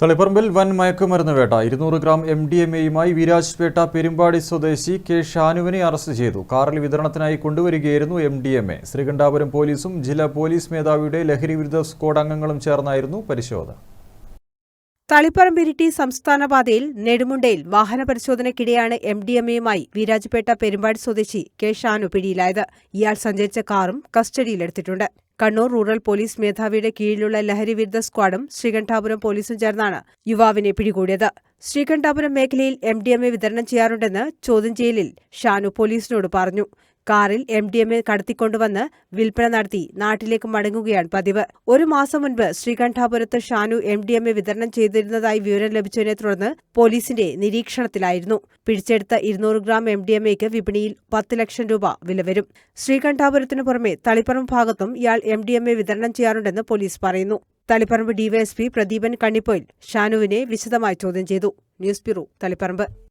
തളിപ്പറമ്പിൽ വൻ മയക്കുമരുന്ന് വേട്ട. ഇരുന്നൂറ് ഗ്രാം എം ഡി എം എയുമായി വിരാജ്പേട്ട പെരുമ്പാടി സ്വദേശി കെ ഷാനുവിനെ അറസ്റ്റ് ചെയ്തു. കാറിൽ വിതരണത്തിനായി കൊണ്ടുവരികയായിരുന്നു M D M A. Sreekandapuram പോലീസും ജില്ലാ പോലീസ് മേധാവിയുടെ ലഹരി വിരുദ്ധ സ്ക്വാഡ് അംഗങ്ങളും ചേർന്നായിരുന്നു പരിശോധന. തളിപ്പറമ്പിരിട്ടി സംസ്ഥാന പാതയിൽ നെടുമുണ്ടയിൽ വാഹന പരിശോധനയ്ക്കിടെയാണ് എം ഡി എം എയുമായി വീരാജ്പേട്ട പെരുമ്പാടി സ്വദേശി കെ ഷാനു പിടിയിലായത്. ഇയാൾ സഞ്ചരിച്ച കാറും കസ്റ്റഡിയിലെടുത്തിട്ടുണ്ട്. കണ്ണൂർ റൂറൽ പോലീസ് മേധാവിയുടെ കീഴിലുള്ള ലഹരിവിരുദ്ധ സ്ക്വാഡും ശ്രീകണ്ഠാപുരം പോലീസും ചേർന്നാണ് യുവാവിനെ പിടികൂടിയത്. ശ്രീകണ്ഠാപുരം മേഖലയിൽ എം ഡി എം എ വിതരണം ചെയ്യാറുണ്ടെന്ന് ചോദ്യം ചെയ്യലിൽ ഷാനു പോലീസിനോട് പറഞ്ഞു. കാറിൽ എം ഡി എം എ കടത്തിക്കൊണ്ടുവന്ന് വിൽപ്പന നടത്തി നാട്ടിലേക്ക് മടങ്ങുകയാണ് പതിവ്. ഒരു മാസം മുൻപ് ശ്രീകണ്ഠാപുരത്ത് Shanu M D M A വിതരണം ചെയ്തിരുന്നതായി വിവരം ലഭിച്ചതിനെ തുടർന്ന് പോലീസിന്റെ നിരീക്ഷണത്തിലായിരുന്നു. പിടിച്ചെടുത്ത ഇരുന്നൂറ് ഗ്രാം എം ഡി എം എക്ക് വിപണിയിൽ പത്ത് ലക്ഷം രൂപ വില വരും. ശ്രീകണ്ഠാപുരത്തിനു പുറമെ തളിപ്പറമ്പ് ഭാഗത്തും ഇയാൾ എം ഡി എം എ വിതരണം ചെയ്യാറുണ്ടെന്ന് പോലീസ് പറയുന്നു. തളിപ്പറമ്പ് ഡിവൈഎസ്പി പ്രദീപൻ കണ്ണിപ്പോയിൽ ഷാനുവിനെ വിശദമായി ചോദ്യം ചെയ്തു. News bureau Taliparamba.